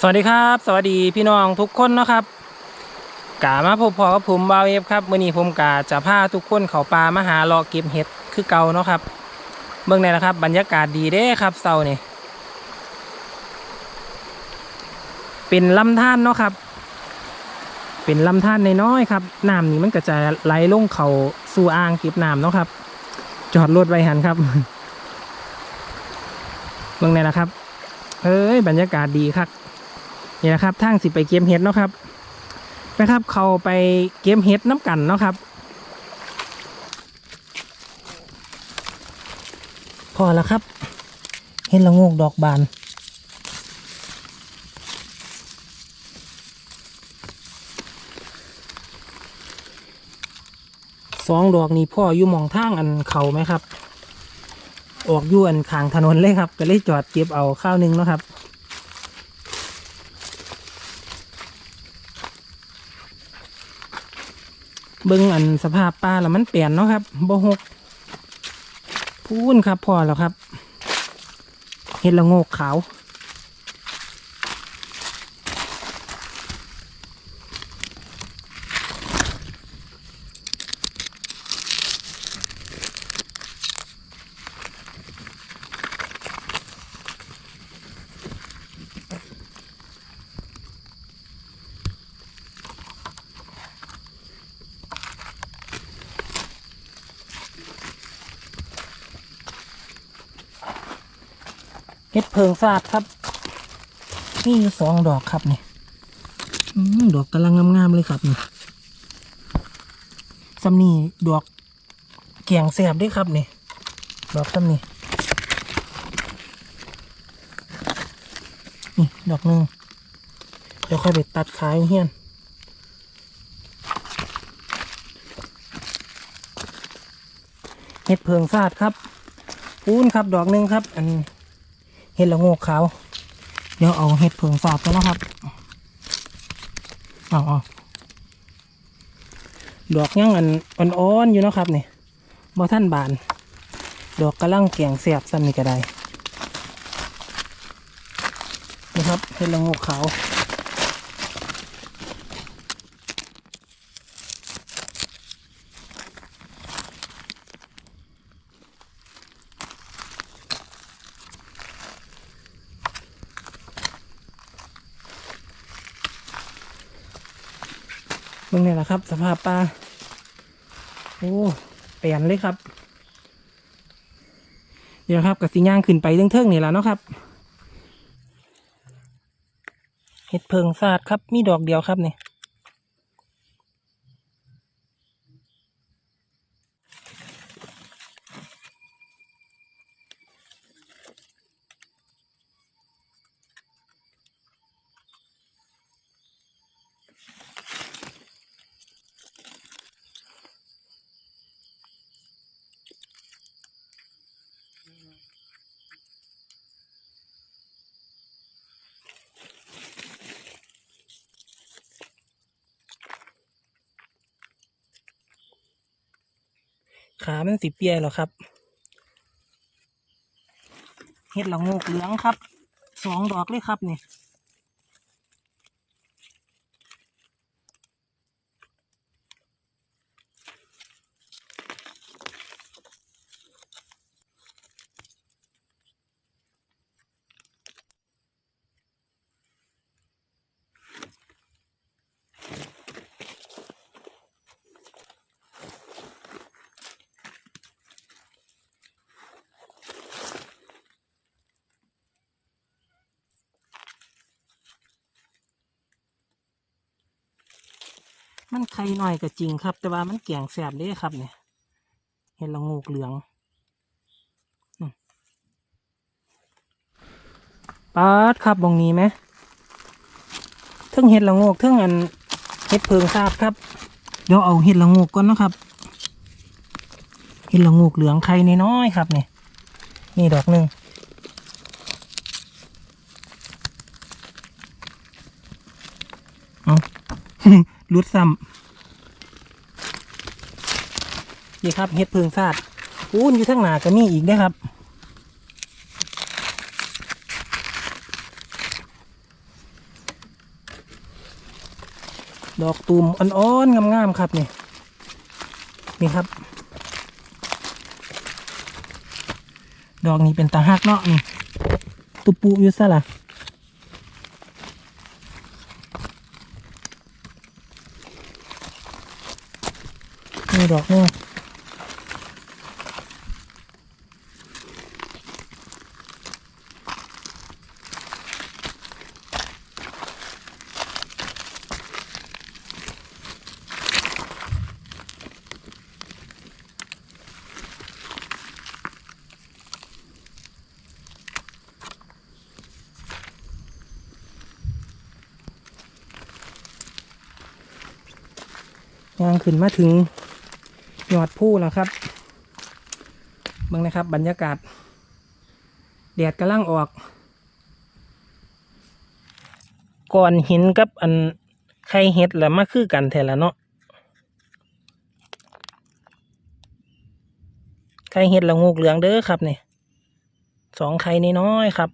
สวัสดีครับ สวัสดีพี่น้องทุกคนเนาะครับกามาพบพอกับผมบาวเอฟครับมื่อนี้ผมกาจะพาทุกคนเขาป่ามาหาเลาะเก็บเห็ดคือเก่าเนาะครับเบื้องในนะครับ บรรยากาศดีเด้ครับเสาร์นี่เป็นลำธารเนาะครับ เป็นลำธารน้อยครับน้ำนี่มันก็จะไหลลงเขาสู่อ่างเก็บน้ำเนาะครับ จอดรถไว้หันครับเบื้องในนะครับเอ้ยบรรยากาศดีครับ นี่นะครับทางสิไปเก็บเห็ดเนาะครับไปครับ เขาไปเก็บเห็ดน้ำกันเนาะครับ พอแล้วครับ เห็ดละงกดอกบานสองดอกนี้พ่ออยู่มองทางอันเขาไหมครับ ออกอยู่อันขางถนนเลยครับ ก็เลยจอดเก็บเอาข้าวหนึงเนาะครับ เบิ้งอันสภาพปลาแล้วมันเปลี่ยนเนาะครับบ่หกพูนครับพอแล้วครับ เห็ดละโงกขาว ห็ดเพิงซาดครับนี่สองดอกครับนี่ดอกกำลังงามๆเลยครับนี่ซัมนี่ดอกเกียงแสบด้วยครับนี่ดอกซัมนี่นี่ดอกหนึ่งเดี๋ยวค่อยไปตัดขายเฮียนเห็ดเพิงซาดครับปูนครับดอกหนึ่งครับ อัน เห็ดละโงกขาว เดี๋ยวเอาเห็ดเผืองสาบกันนะครับเอาเอาดอกยังอันอ่อนๆอยู่นะครับนี่บ่ท่านบาน ดอกกระลังเกียงเสียบซ้ำนี่ก็ได้นะครับเห็ดละโงกขาว เบิ่งนี่แหละครับ สภาพปลาโอ้เปลี่ยนเลยครับ เดี๋ยวครับกับสีย่างขึ้นไปเทิงๆนี่แหละเนาะครับเห็ดเพิงสาดครับมีดอกเดียวครับเนี่ ขามันสีเปียหรอครับเห็ดละโงกเหลืองครับสองดอกเลยครับนี่ มันไข่หน่อยก็จริงครับ แต่ว่ามันเกี่ยงแสบเด้ครับเนี่ยเห็ดละโงกเหลืองปาดครับบองนี้ไหมเทิงเห็ดละโงกเทิงอันเห็ดเพิงซาบครับ เดี๋ยวเอาเห็ดละโงกก่อนนะครับ เห็ดละโงกเหลืองไข่น้อยๆครับเนี่ยนี่ดอกหนึ่ง รุดซ้ำนี่ครับเห็ดเพิงซาดอู้นอยู่ทั้งหนาก็มีอีกนะครับ ดอกตูมอ่อนๆงามๆครับนี่นี่ครับ ดอกนี้เป็นตาหักเนาะนี่ตุปูอยู่ซะละ่ะ นี่ดอกหนึงยางขึ้นมาถึง ยอดผู้แล้วครับเบิ่งนะครับ บรรยากาศแดดกำลังออก ก่อนหินกับอันไข่เห็ดแหละมาคือกันแท้ละเนาะไข่เห็ดละงูกเหลืองเด้อครับเนี่ยสองไข่น้อยๆครับ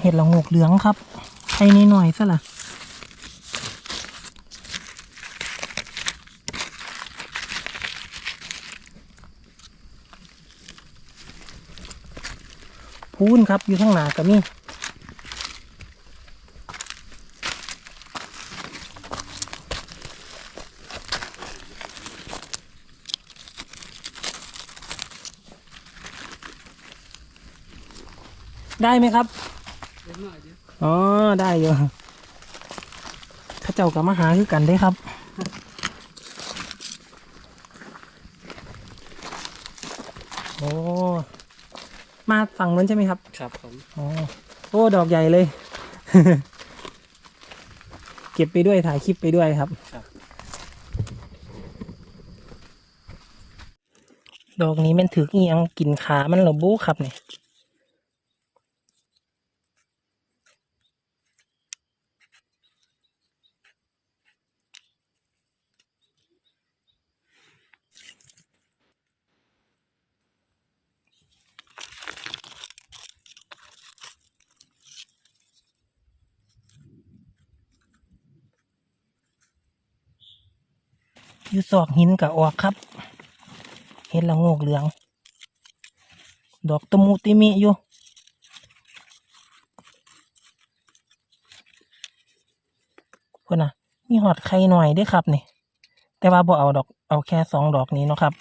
เห็ดละงกเหลืองครับไข่นิดหน่อยซะละพูนครับ อยู่ข้างหน้าก็มีได้ไหมครับ อ๋อได้อยู่เข้าเจ้ากับมาหาคือกันได้ครับโอ้มาฝั่งนู้นใช่ไหมครับ ครับผมอ๋อโอ้ดอกใหญ่เลย เก็บไปด้วยถ่ายคลิปไปด้วยครับ ดอกนี้มันถืออียังกินขามันเหรอบูครับเนี่ย อยู่ซอกหินกับออกครับ เห็นละโงกเหลือง ดอกตะมูติมิอยู่เพื่อนน่ะ มีหอดไข่หน่อยด้วยครับนี่ แต่ว่าบ่เอาดอกเอาแค่สองดอกนี้เนาะครับ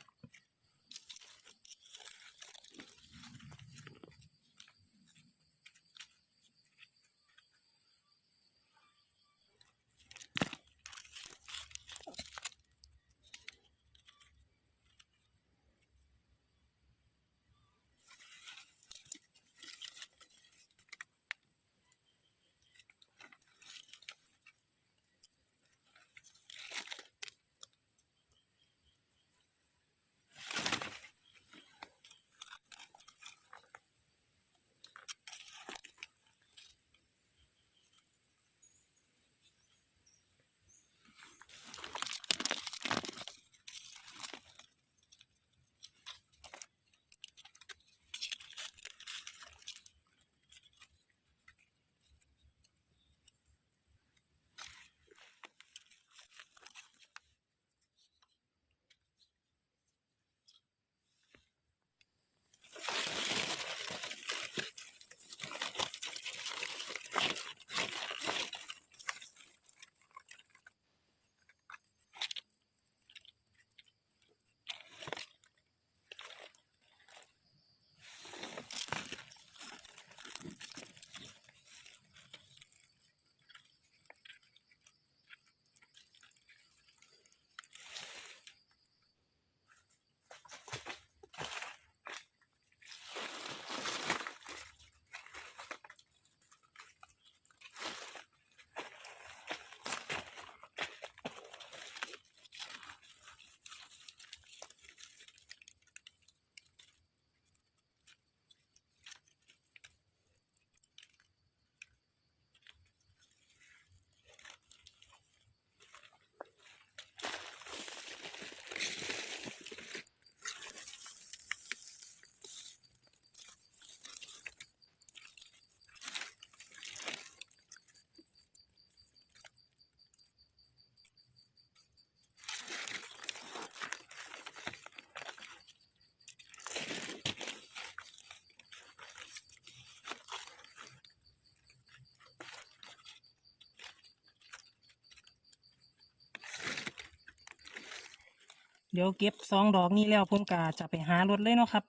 เดี๋ยวเก็บสองดอกนี้แล้วผมกาจะไปหารถเลยเนาะครับ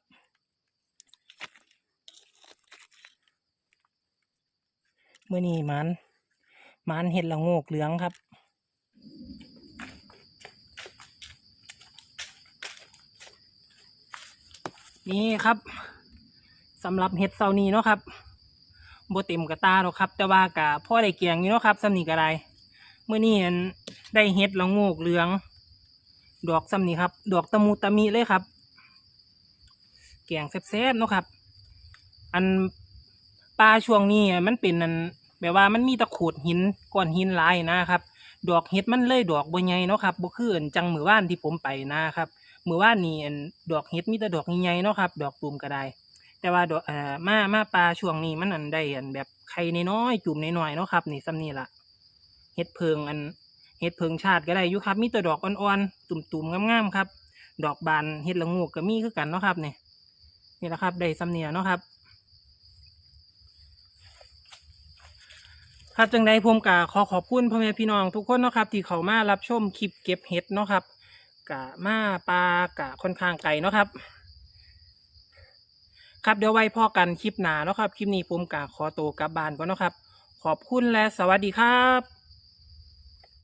เมื่อนี้มันมันเห็ดละโงกเหลืองครับ นี่ครับสำหรับเห็ดเซานี้เนาะครับโบเต็มกระตาหรอกครับ แต่ว่ากะพ่อได้เกียงอยู่เนาะครับสำนีก็ไดเมื่อนี้อันได้เห็ดละโงกเหลือง ดอกสำนี่ครับ ดอกตะมูตะมีเลยครับ แกงแซ่บๆเนาะครับ อันปลาช่วงนี้มันเป็นอันแบบว่ามันมีตะโขดหินก้อนหินลายนะครับ ดอกเห็ดมันเลยดอกบ่ใหญ่เนาะครับบ่คืออันจังมือว่านที่ผมไปนะครับมือว่านนี่อันดอกเห็ดมีแต่ดอกใหญ่ๆเนาะครับ ดอกตูมก็ได้แต่ว่าดอกเอ่อมามาปลาช่วงนี้มันอันได้อันแบบไข่น้อยๆจุ่มน้อยๆเนาะครับ นี่ซ้ำนี่ละเห็ดเพิงอัน เห็ดเพิงชาติก็ได้อยู่ครับมีแต่ดอกอ่อนๆตุ่มๆงามๆครับ ดอกบานเห็ดละงูกก็มีคือกันเนาะครับเนี่ยนี่แหละครับได้ซ้ำเนียเนาะครับครับจังใดผมกะขอขอบคุณพ่อแม่พี่น้องทุกคนเนาะครับ ที่เขามารับชมคลิปเก็บเห็ดเนาะครับกะมาปลากะค่อนข้างไกลเนาะครับ ครับเดี๋ยวไว้พ่อกันคลิปหนาเนาะครับ คลิปนี้ผมกะขอตัวกลับบ้านก่อนเนาะครับ ขอบคุณและสวัสดีครับ